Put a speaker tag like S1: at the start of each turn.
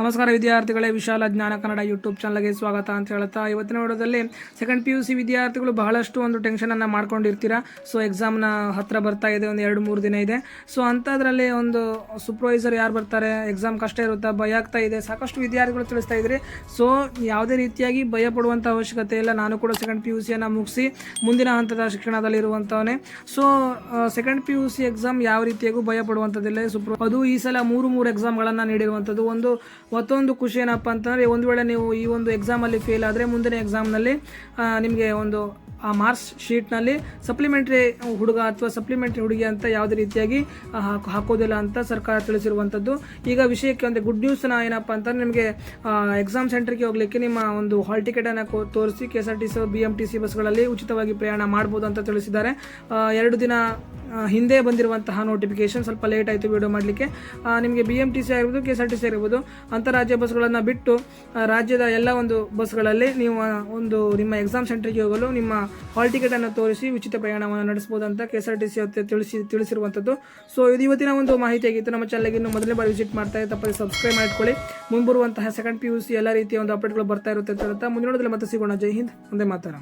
S1: ನಮಸ್ಕಾರ ವಿದ್ಯಾರ್ಥಿಗಳೇ, ವಿಶಾಲ ಜ್ಞಾನ ಕನ್ನಡ ಯೂಟ್ಯೂಬ್ ಚಾನಲ್ಗೆ ಸ್ವಾಗತ ಅಂತ ಹೇಳ್ತಾ ಇವತ್ತಿನ ವಿಡಿಯೋದಲ್ಲಿ ಸೆಕೆಂಡ್ ಪಿ ಯು ಸಿ ವಿದ್ಯಾರ್ಥಿಗಳು ಬಹಳಷ್ಟು ಒಂದು ಟೆನ್ಷನನ್ನು ಮಾಡ್ಕೊಂಡಿರ್ತೀರಾ? ಸೊ ಎಕ್ಸಾಮ್ನ ಹತ್ರ ಬರ್ತಾ ಇದೆ, ಒಂದು ಎರಡು, ಮೂರು ದಿನ ಇದೆ. ಸೊ ಅಂಥದ್ರಲ್ಲಿ ಒಂದು ಸೂಪರ್ವೈಸರ್ ಯಾರು ಬರ್ತಾರೆ? ಎಕ್ಸಾಮ್ ಕಷ್ಟ ಇರುತ್ತಾ? ಭಯ ಆಗ್ತಾ ಇದೆ. ಸಾಕಷ್ಟು ವಿದ್ಯಾರ್ಥಿಗಳು ತಿಳಿಸ್ತಾ ಇದ್ರಿ. ಸೊ ಯಾವುದೇ ರೀತಿಯಾಗಿ ಭಯ ಪಡುವಂಥ ಅವಶ್ಯಕತೆ ಇಲ್ಲ. ನಾನು ಕೂಡ ಸೆಕೆಂಡ್ ಪಿ ಯು ಸಿಯನ್ನು ಮುಗಿಸಿ ಮುಂದಿನ ಹಂತದ ಶಿಕ್ಷಣದಲ್ಲಿರುವಂಥವನೇ so second P U C exam ಯಾವ ರೀತಿಯಾಗೂ ಭಯ ಪಡುವಂಥದ್ದಿಲ್ಲ. ಸೂಪರ್ ಅದು ಈ ಸಲ ಮೂರು ಮೂರು ಎಕ್ಸಾಮ್ಗಳನ್ನು ನೀಡಿರುವಂಥದ್ದು ಒಂದು ಮತ್ತೊಂದು ಖುಷಿ ಏನಪ್ಪ ಅಂತಂದರೆ, ಒಂದು ವೇಳೆ ನೀವು ಈ ಒಂದು ಎಕ್ಸಾಮಲ್ಲಿ ಫೇಲ್ ಆದರೆ ಮುಂದಿನ ಎಕ್ಸಾಮ್ನಲ್ಲಿ ನಿಮಗೆ ಒಂದು, ಆ ಮಾರ್ಕ್ಸ್ ಶೀಟ್ನಲ್ಲಿ ಸಪ್ಲಿಮೆಂಟ್ರಿ ಹುಡುಗ ಅಥವಾ ಸಪ್ಲಿಮೆಂಟ್ರಿ ಹುಡುಗಿ ಅಂತ ಯಾವುದೇ ರೀತಿಯಾಗಿ ಹಾಕೋದಿಲ್ಲ ಅಂತ ಸರ್ಕಾರ ತಿಳಿಸಿರುವಂಥದ್ದು ಈಗ ವಿಷಯಕ್ಕೆ ಒಂದು ಗುಡ್ ನ್ಯೂಸ್ನ ಏನಪ್ಪ ಅಂತಂದ್ರೆ, ನಿಮಗೆ ಎಕ್ಸಾಮ್ ಸೆಂಟರ್ಗೆ ಹೋಗಲಿಕ್ಕೆ ನಿಮ್ಮ ಒಂದು ಹಾಲ್ ಟಿಕೆಟನ್ನು ತೋರಿಸಿ K S R T C B M T C ಬಸ್ಗಳಲ್ಲಿ ಉಚಿತವಾಗಿ ಪ್ರಯಾಣ ಮಾಡ್ಬೋದು ಅಂತ ತಿಳಿಸಿದ್ದಾರೆ. ಎರಡು ದಿನ ಹಿಂದೆ ಬಂದಿರುವಂತಹ ನೋಟಿಫಿಕೇಶನ್ ಸ್ವಲ್ಪ ಲೇಟ್ ಆಯಿತು ವಿಡಿಯೋ ಮಾಡಲಿಕ್ಕೆ. ನಿಮಗೆ ಬಿ ಎಂ ಟಿ ಸಿ ಆಗಿರ್ಬೋದು K S R T C ಆಗಿರ್ಬೋದು, ಅಂತಾರಾಜ್ಯ ಬಸ್ಗಳನ್ನು ಬಿಟ್ಟು ರಾಜ್ಯದ ಎಲ್ಲ ಒಂದು ಬಸ್ಗಳಲ್ಲಿ ನೀವು ಒಂದು ನಿಮ್ಮ ಎಕ್ಸಾಮ್ ಸೆಂಟರ್ಗೆ ಹೋಗಲು ನಿಮ್ಮ ಹಾಲ್ ಟಿಕೆಟನ್ನು ತೋರಿಸಿ ಉಚಿತ ಪ್ರಯಾಣವನ್ನು ನಡೆಸಬಹುದು ಅಂತ K S R T C ತಿಳಿಸಿ, ತಿಳಿಸಿರುವಂಥದ್ದು. ಸೊ ಇದು ಇವತ್ತಿನ ಒಂದು ಮಾಹಿತಿ ಆಗಿತ್ತು. ನಮ್ಮ ಚಾನಲ್ಗೆ ಇನ್ನು ಮೊದಲನೇ ಬಾರಿ ವಿಸಿಟ್ ಮಾಡ್ತಾ ತಪ್ಪದೆ ಸಬ್ಸ್ಕ್ರೈಬ್ ಮಾಡ್ಕೊಳ್ಳಿ. ಮುಂಬರುವಂತಹ ಸೆಕೆಂಡ್ ಪಿ ಯು ಸಿ ಎಲ್ಲ ರೀತಿಯ ಒಂದು ಅಪ್ಡೇಟ್ಗಳು ಬರ್ತಾ ಇರುತ್ತೆ ಅಂತ ಮುಂದಿನ ಮತ್ತೆ ಸಿಗೋಣ. ಜೈ ಹಿಂದ್, ಒಂದೇ ಮಾತಾಡ